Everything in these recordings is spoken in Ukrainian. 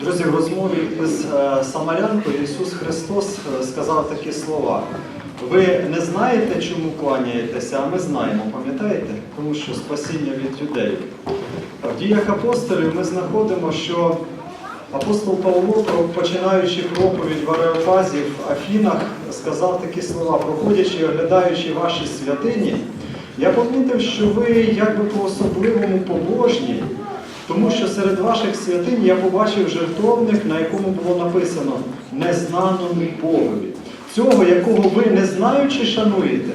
Друзі, в розмові із е, Самарянкою Ісус Христос е, сказав такі слова. Ви не знаєте, чому кланяєтеся, а ми знаємо, пам'ятаєте? Тому що спасіння від людей. В діях апостолів ми знаходимо, що апостол Павло, починаючи проповідь в Ареопазі в Афінах, сказав такі слова, проходячи і оглядаючи ваші святині, я помітив, що ви якби по-особливому побожні, тому що серед ваших святинь я побачив жертовник, на якому було написано незнаному Богові. Цього, якого ви не знаючи шануєте,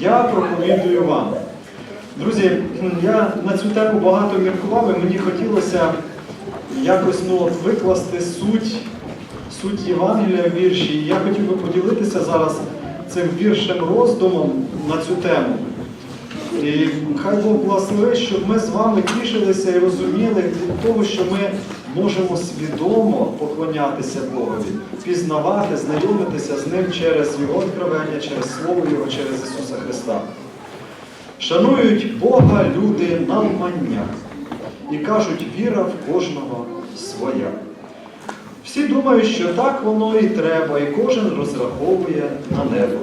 я проповідую вам. Друзі, я на цю тему багато міркував, і мені хотілося якось ну, викласти суть, суть Євангелія в вірші. І я хотів би поділитися зараз цим віршем роздумом на цю тему. І хай Бог благословить, щоб ми з вами тішилися і розуміли від того, що ми можемо свідомо поклонятися Богові, пізнавати, знайомитися з Ним через Його откровення, через Слово Його, через Ісуса Христа. Шанують Бога люди навмання і кажуть, віра в кожного своя. Всі думають, що так воно і треба, і кожен розраховує на небо.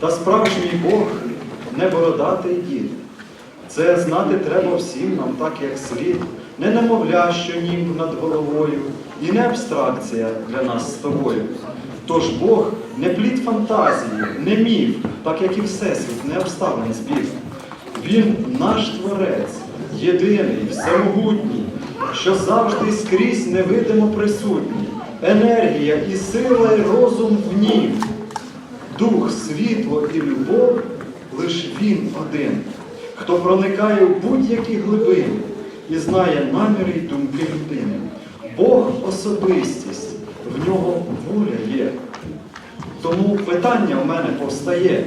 Та справжній Бог не бородатий дід. Це знати треба всім нам так, як слід, не немовля, що німб над головою, і не абстракція для нас з тобою. Тож Бог не плід фантазії, не міф, так як і Всесвіт, не обставин збіг. Він наш творець, єдиний, всемогутній, що завжди скрізь невидимо присутній, енергія і сила, і розум в нім. Дух, світло і любов лиш він один, хто проникає в будь-які глибини і знає наміри й думки людини. Бог особистість, в нього воля є. Тому питання в мене повстає,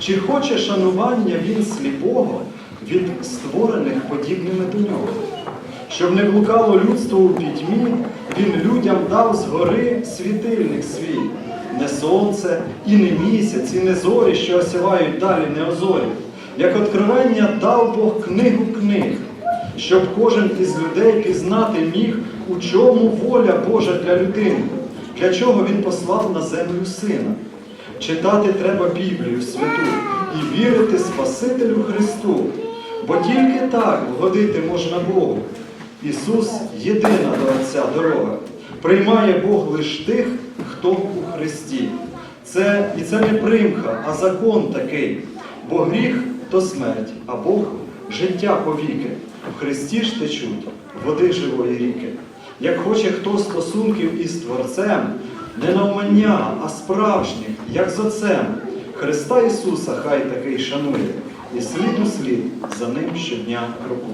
чи хоче шанування він сліпого від створених подібними до нього? Щоб не блукало людство у пітьмі, він людям дав згори світильник свій, не сонце, і не місяць, і не зорі, що осявають далі неозорі. Як откровення дав Бог книгу книг, щоб кожен із людей пізнати міг, у чому воля Божа для людини, для чого він послав на землю сина. Читати треба Біблію святу і вірити Спасителю Христу, бо тільки так вгодити можна Богу. Ісус єдина до Отця дорога. Приймає Бог лиш тих, хто у Христі. Це, і це не примха, а закон такий. Бо гріх то смерть, а Бог життя повіки. В Христі ж течуть води живої ріки. Як хоче хто стосунків із Творцем, не навмання, а справжніх, як з Отцем, Христа Ісуса хай такий шанує, і слід у слід за ним щодня крокує.